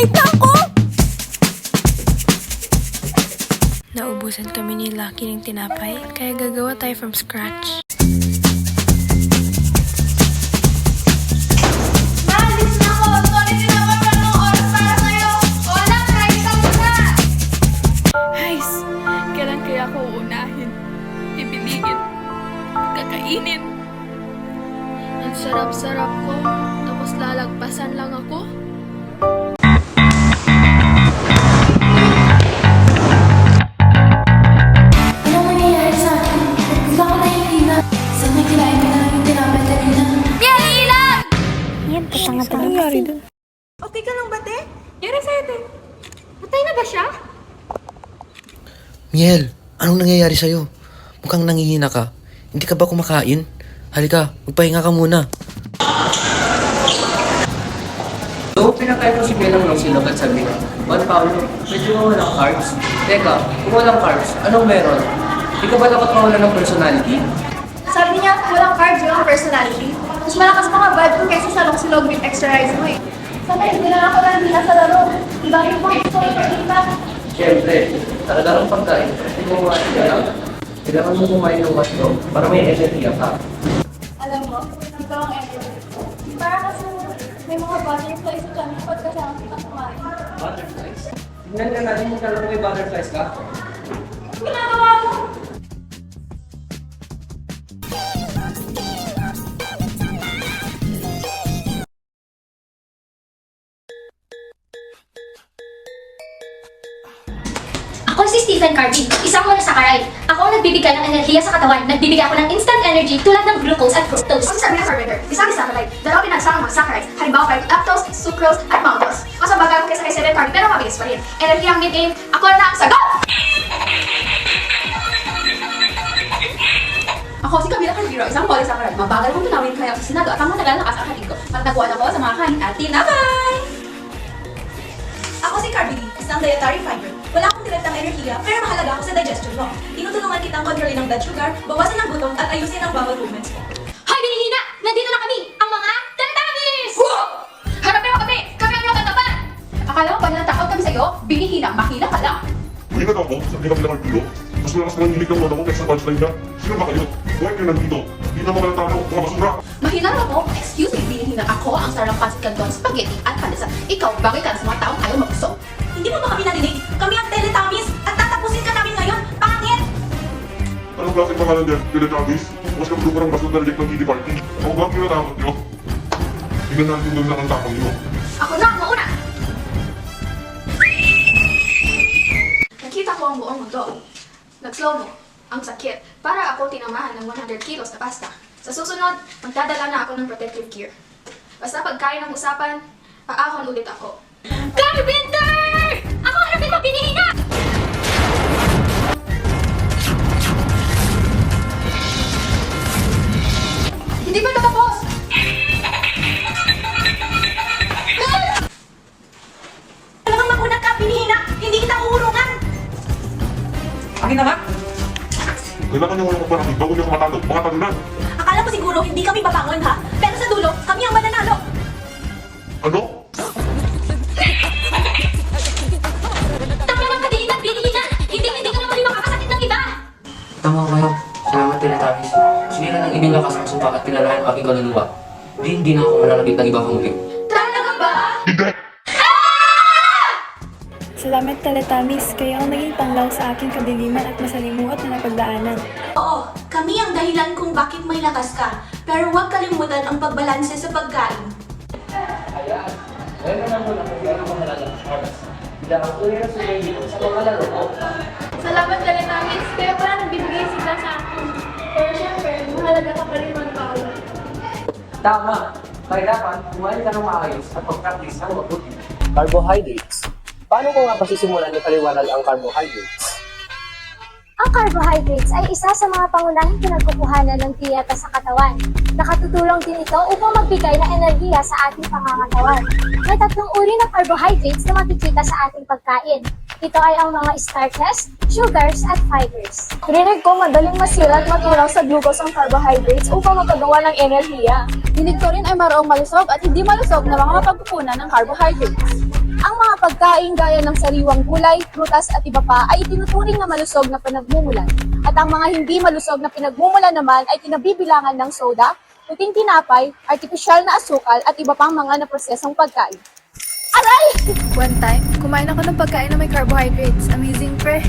Late na ako! Naubusan kami ni Lucky ng tinapay, kaya gagawa tayo from scratch. Kakainin. Ang sarap-sarap ko. Tapos lalagpasan lang ako. Okay ka lang ba, te? Yari sa'yo, te. Patay na ba siya? Miel, anong nangyayari sa'yo? Mukhang nangihina ka. Hindi ka ba kumakain? Halika, magpahinga ka muna. So, pinakain ko si Belang ng silog at sabi Juan Paulo, medyo mo walang carbs. Teka, kung walang carbs, anong meron? Di ka ba dapat mawala ng personality? Sabi niya, walang carbs, walang personality. Mas malakas pa nga vibe ko kaysa sa long silog with extra rice mo eh. Sana hindi na ako nandila sa laro. Ibang mo gusto ko ipakita. Siyempre, talaga ang pagkain. Hindi mo kumain ka lang. Kailangan mo kumain ng wasto para may energy ka. Alam mo, ito ang effort. Para kasi may mga butterflies sa tiyan kapag kasama kita kumain. Butterflies? Tingnan ka natin kung talagang may butterflies ka. Ginagawa Stephen Carvey, isang monosaccharide. Ako ang nagbibigay ng enerhiya sa katawan. Nagbibigay ako ng instant energy tulad ng glucose at fructose. Ang sabi ng carbohydrate, isang saccharide. Dalawa pinagsama mga saccharides. Halimbawa kay lactose, sucrose, at maltose. Mas mabagal kaysa kay seven carb, pero mabilis pa rin. Energy ang mid-game. Ako na ang sagot! Ako si Camila Carbiro, isang polysaccharide. Mabagal kong tunawin kaya sinado at ang matagal lakas ang hatid ko. Matagpuan ako sa mga kain at tinapay! Ako si Carby Lee, isang dietary fiber. Wala akong direktang enerhiya, pero mahalaga ako sa digestion mo. Tinutulungan kitang kontrolin ang blood sugar, bawasan ang gutom, at ayusin ang bowel movements mo. Hoy, binihina! Nandito na kami! Ang mga Teletubbies! Harapin mo kami! Kami ang mga tatapan! Akala mo ba na natakot kami sa'yo? Binihina, makina ka lang! Hindi ka ako, sabi ka bilang kilo. Mas malakas naman hilig ng lolo mo kaysa punchline niya. Sino ba kayo? Buhay kayo nandito. Hindi na mga tao, mga basura. Mahina lang ako. Excuse me, binihina ako ang sarang pancit canton, spaghetti at pandesal. Ikaw, bagay ka na sa mga taong Klaseng pangalan din? Teletubbies? Mas ka parang basta na-reject ng kiddie party. Ako ba ang kinatakot niyo? Tingnan natin doon lang ang tapang niyo. Ako na, mauna! Nakita ko ang buong mundo. Nag-slow mo. Ang sakit. Para ako tinamahan ng 100 kilos na pasta. Sa susunod, magdadala na ako ng protective gear. Basta pagkain ng usapan, paahon ulit ako. Carpenter! Kailangan niyo walang magparami bago niyo kumatalo. Mga talo na. Akala mo siguro hindi kami babangon ha? Pero sa dulo, kami ang mananalo! Ano? Tama lang kadilinan, binihina! Hindi, hindi ka naman rin makakasakit ng iba! Tama kayo. Salamat. Sige na ng inyong lakas ang sumpa at kilala ang aking kaluluwa. Di hindi na ako malalapit ng iba pang muli. Salamat Teletubbies, kayo ang naging panglaw sa aking kadiliman at masalimuot na napagdaanan. Oo, kami ang dahilan kung bakit may lakas ka. Pero huwag kalimutan ang pagbalanse sa pagkain. Ayan. Ngayon na mo na kung gano'n ko nalalang Charles. Bilang ang kuya sa radio sa mga laro ko. Salamat talaga namin. Kaya pala nagbibigay sila sa akin. Pero syempre, mahalaga ka pa rin mga tao. Tama. Kailangan kumain ka ng maayos at pag-practice ng mabuti. Carbohydrates. Paano ko nga ba sisimulan ni paliwanag ang carbohydrates? Ang carbohydrates ay isa sa mga pangunahing pinagkukuhanan ng diyeta sa katawan. Nakatutulong din ito upang magbigay ng enerhiya sa ating pangangatawan. May tatlong uri ng carbohydrates na makikita sa ating pagkain. Ito ay ang mga starches, sugars, at fibers. Rinig ko madaling masira at matulaw sa glucose ang carbohydrates upang makagawa ng enerhiya. Dinig ko rin ay mayroong malusog at hindi malusog na mga mapagkukunan ng carbohydrates. Ang mga pagkain gaya ng sariwang gulay, prutas at iba pa ay tinuturing na malusog na pinagmumulan. At ang mga hindi malusog na pinagmumulan naman ay tinabibilangan ng soda, puting tinapay, artipisyal na asukal at iba pang mga naprosesong pagkain. Aray! One time, kumain ako ng pagkain na may carbohydrates. Amazing, pre.